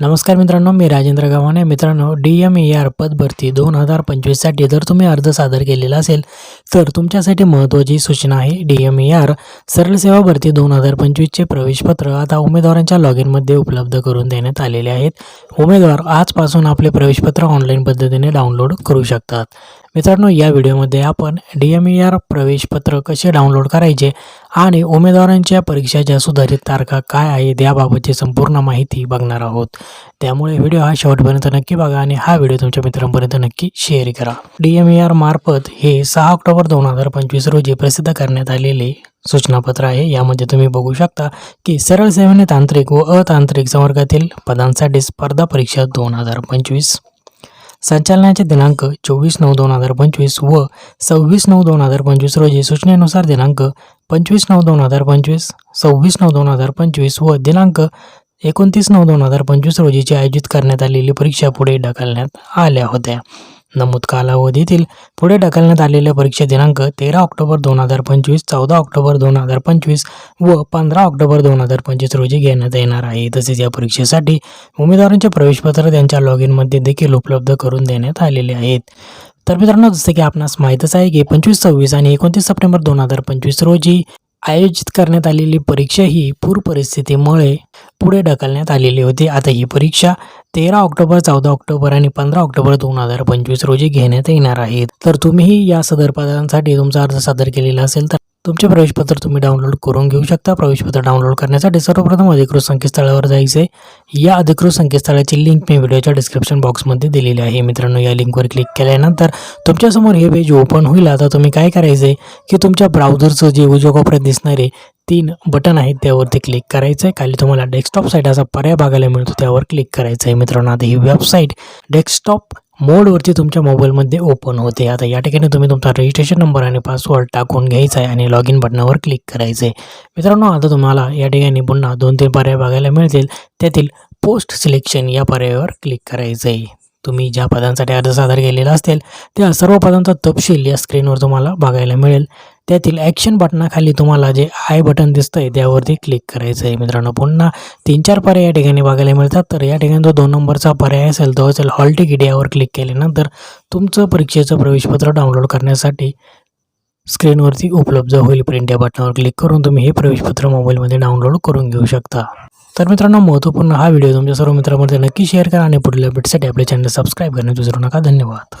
नमस्कार मित्रांनो मी राजेंद्र गव्हाणे. मित्रांनो डी एम ई आर पदभरती दोन हजार पंचवीससाठी जर तुम्ही अर्ज सादर केलेला असेल तर तुमच्यासाठी महत्त्वाची सूचना आहे डी एम ई आर सरळ सेवा भरती दोन हजार पंचवीसचे प्रवेशपत्र आता उमेदवारांच्या लॉग इनमध्ये उपलब्ध करून देण्यात आलेले आहेत. उमेदवार आजपासून आपले प्रवेशपत्र ऑनलाईन पद्धतीने डाउनलोड करू शकतात. मित्रांनो या व्हिडिओमध्ये आपण डी एम ई आर प्रवेशपत्र कसे डाउनलोड करायचे आणि उमेदवारांच्या परीक्षाच्या सुधारित तारखा काय आहेत याबाबतची संपूर्ण माहिती बघणार आहोत. त्यामुळे व्हिडिओ हा शेवटपर्यंत नक्की बघा आणि हा व्हिडिओ तुमच्या मित्रांपर्यंत नक्की शेअर करा. डी एम ई आर मार्फत हे सहा ऑक्टोबर दोन हजार पंचवीस रोजी प्रसिद्ध करण्यात आलेले सूचनापत्र आहे. यामध्ये तुम्ही बघू शकता की सरळ सेवेने तांत्रिक व अतांत्रिक संवर्गातील पदांसाठी स्पर्धा परीक्षा दोन हजार पंचवीस संचालनाचे दिनांक चोवीस नऊ दोन हजार पंचवीस व सव्वीस नऊ दोन हजार पंचवीस रोजी सूचनेनुसार दिनांक पंचवीस नऊ दोन हजार पंचवीस सव्वीस नऊ दोन हजार पंचवीस व दिनांक एकोणतीस नऊ दोन हजार पंचवीस रोजीची आयोजित करण्यात आलेली परीक्षा पुढे ढकलण्यात आल्या होत्या. नमूद कालावधीतील पुढे ढकलण्यात आलेल्या परीक्षा दिनांक तेरा ऑक्टोबर दोन हजार पंचवीस चौदा ऑक्टोबर दोन हजार पंचवीस व पंधरा ऑक्टोबर दोन हजार पंचवीस रोजी घेण्यात येणार आहे. तसेच या परीक्षेसाठी उमेदवारांचे प्रवेशपत्र त्यांच्या लॉग इनमध्ये देखील उपलब्ध करून देण्यात आलेले आहेत. तर मित्रांनो जसं की आपणास माहीतच आहे की पंचवीस सव्वीस आणि एकोणतीस सप्टेंबर दोन हजार पंचवीस रोजी आयोजित करण्यात आलेली परीक्षा ही पूर परिस्थितीमुळे पुढे ढकलण्यात आलेली होती. आता ही परीक्षा तेरा ऑक्टोबर चौदा ऑक्टोबर आणि पंधरा ऑक्टोबर दोन हजार पंचवीस रोजी घेण्यात येणार आहेत. तर तुम्हीही या सदर पदांसाठी तुमचा अर्ज सादर केलेला असेल तर तुमचे प्रवेशपत्र तुम्ही डाउनलोड करून घेऊ शकता. प्रवेशपत्र डाउनलोड करण्यासाठी सर्वप्रथम अधिकृत संकेतस्थळावर जायचे. या अधिकृत संकेतस्थळाची लिंक मी व्हिडिओच्या डिस्क्रिप्शन बॉक्समध्ये दिलेली आहे. मित्रांनो या लिंकवर क्लिक केल्यानंतर तुमच्यासमोर हे पेज ओपन होईल. आता तुम्ही काय करायचं आहे की तुमच्या ब्राउझरचं जे उजव्या कोपऱ्यात दिसणारे तीन बटन आहेत त्यावरती क्लिक करायचं आहे खाली तुम्हाला डेस्कटॉप साईट असा पर्याय बघायला मिळतो त्यावर क्लिक करायचं आहे मित्रांनो आता ही वेबसाईट डेस्कटॉप मोडवरती तुमच्या मोबाईलमध्ये ओपन होते. आता या ठिकाणी तुम्ही तुमचा रजिस्ट्रेशन नंबर आणि पासवर्ड टाकून घ्यायचा आहे आणि लॉग इन बटनावर क्लिक करायचं आहे मित्रांनो आता तुम्हाला या ठिकाणी पुन्हा दोन तीन पर्याय बघायला मिळतील. त्यातील पोस्ट सिलेक्शन या पर्यायावर क्लिक करायचं आहे तुम्ही ज्या पदांसाठी अर्ज सादर केलेला असेल त्या सर्व पदांचा तपशील या स्क्रीनवर तुम्हाला बघायला मिळेल. त्यातील ॲक्शन बटनाखाली तुम्हाला जे आय बटन दिसतं आहे त्यावरती क्लिक करायचं आहे मित्रांनो. पुन्हा तीन चार पर्याय या ठिकाणी बघायला मिळतात. तर या ठिकाणी जो दोन नंबरचा पर्याय असेल तो असेल हॉल तिकीट यावर क्लिक केल्यानंतर तुमचं परीक्षेचं प्रवेशपत्र डाउनलोड करण्यासाठी स्क्रीनवरती उपलब्ध होईल प्रिंट या बटनावर क्लिक करून तुम्ही हे प्रवेशपत्र मोबाईलमध्ये डाउनलोड करून घेऊ शकता. तर मित्रांनो महत्त्वपूर्ण हा व्हिडिओ तुमच्या सर्व मित्रांमध्ये नक्की शेअर करा आणि पुढील अपडेटसाठी आपले चॅनल सबस्क्राईब करण्यात विसरू नका. धन्यवाद.